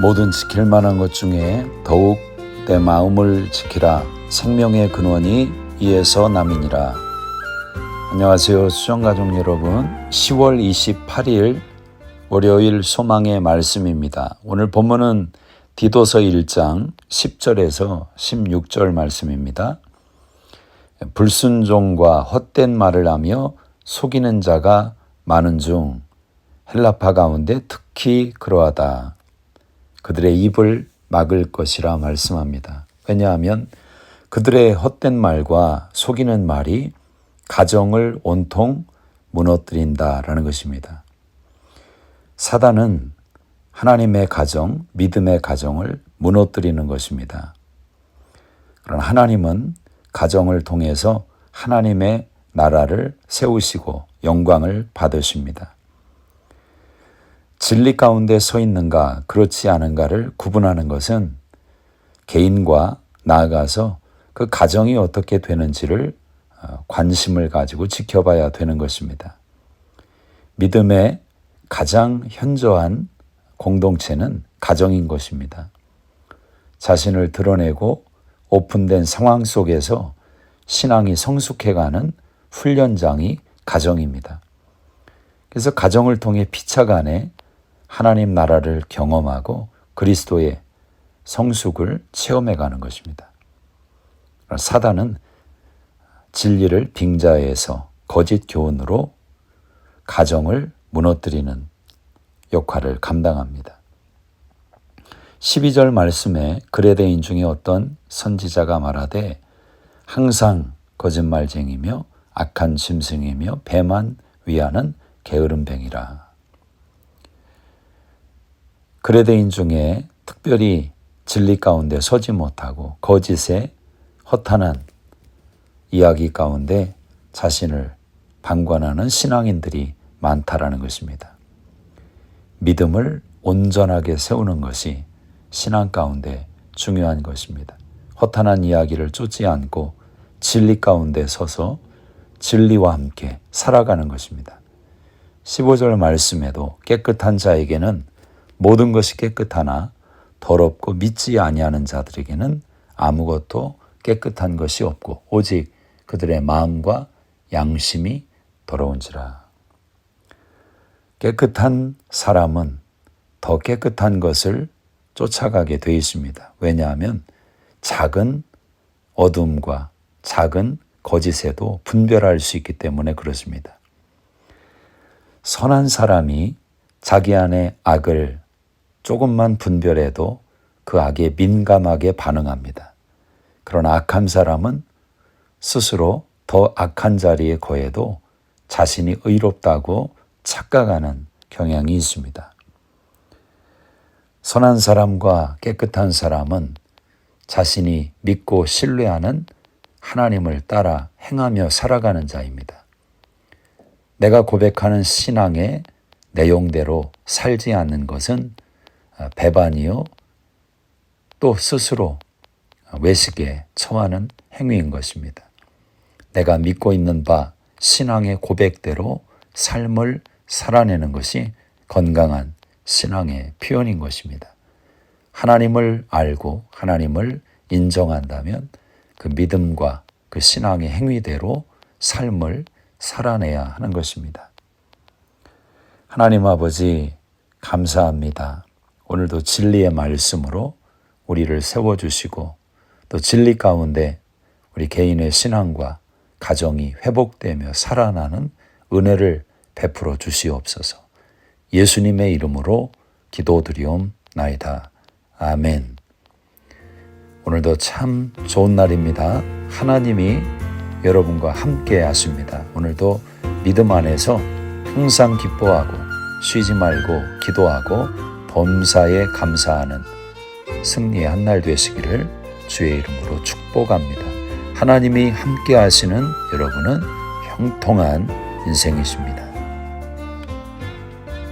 모든 지킬 만한 것 중에 더욱 내 마음을 지키라 생명의 근원이 이에서 남이니라. 안녕하세요 수정가족 여러분 10월 28일 월요일 소망의 말씀입니다. 오늘 본문은 디도서 1장 10절에서 16절 말씀입니다. 불순종과 헛된 말을 하며 속이는 자가 많은 중 헬라파 가운데 특히 그러하다. 그들의 입을 막을 것이라 말씀합니다. 왜냐하면 그들의 헛된 말과 속이는 말이 가정을 온통 무너뜨린다라는 것입니다. 사단은 하나님의 가정, 믿음의 가정을 무너뜨리는 것입니다. 그러나 하나님은 가정을 통해서 하나님의 나라를 세우시고 영광을 받으십니다. 진리 가운데 서 있는가, 그렇지 않은가를 구분하는 것은 개인과 나아가서 그 가정이 어떻게 되는지를 어, 관심을 가지고 지켜봐야 되는 것입니다. 믿음의 가장 현저한 공동체는 가정인 것입니다. 자신을 드러내고 오픈된 상황 속에서 신앙이 성숙해가는 훈련장이 가정입니다. 그래서 가정을 통해 피차간에 하나님 나라를 경험하고 그리스도의 성숙을 체험해 가는 것입니다. 사단은 진리를 빙자해서 거짓 교훈으로 가정을 무너뜨리는 역할을 감당합니다. 12절 말씀에 그레데인 중에 어떤 선지자가 말하되 항상 거짓말쟁이며 악한 짐승이며 배만 위하는 게으름뱅이라. 그레데인 중에 특별히 진리 가운데 서지 못하고 거짓에 허탄한 이야기 가운데 자신을 방관하는 신앙인들이 많다라는 것입니다. 믿음을 온전하게 세우는 것이 신앙 가운데 중요한 것입니다. 허탄한 이야기를 쫓지 않고 진리 가운데 서서 진리와 함께 살아가는 것입니다. 15절 말씀에도 깨끗한 자에게는 모든 것이 깨끗하나 더럽고 믿지 아니하는 자들에게는 아무것도 깨끗한 것이 없고 오직 그들의 마음과 양심이 더러운지라. 깨끗한 사람은 더 깨끗한 것을 쫓아가게 되어 있습니다. 왜냐하면 작은 어둠과 작은 거짓에도 분별할 수 있기 때문에 그렇습니다. 선한 사람이 자기 안의 악을 조금만 분별해도 그 악에 민감하게 반응합니다. 그러나 악한 사람은 스스로 더 악한 자리에 거해도 자신이 의롭다고 착각하는 경향이 있습니다. 선한 사람과 깨끗한 사람은 자신이 믿고 신뢰하는 하나님을 따라 행하며 살아가는 자입니다. 내가 고백하는 신앙의 내용대로 살지 않는 것은 배반이요, 또 스스로 외식에 처하는 행위인 것입니다. 내가 믿고 있는 바 신앙의 고백대로 삶을 살아내는 것이 건강한 신앙의 표현인 것입니다. 하나님을 알고 하나님을 인정한다면 그 믿음과 그 신앙의 행위대로 삶을 살아내야 하는 것입니다. 하나님 아버지, 감사합니다. 오늘도 진리의 말씀으로 우리를 세워주시고 또 진리 가운데 우리 개인의 신앙과 가정이 회복되며 살아나는 은혜를 베풀어 주시옵소서. 예수님의 이름으로 기도드리옵나이다. 아멘. 오늘도 참 좋은 날입니다. 하나님이 여러분과 함께 하십니다. 오늘도 믿음 안에서 항상 기뻐하고 쉬지 말고 기도하고 범사에 감사하는 승리의 한 날 되시기를 주의 이름으로 축복합니다. 하나님이 함께 하시는 여러분은 형통한 인생이십니다.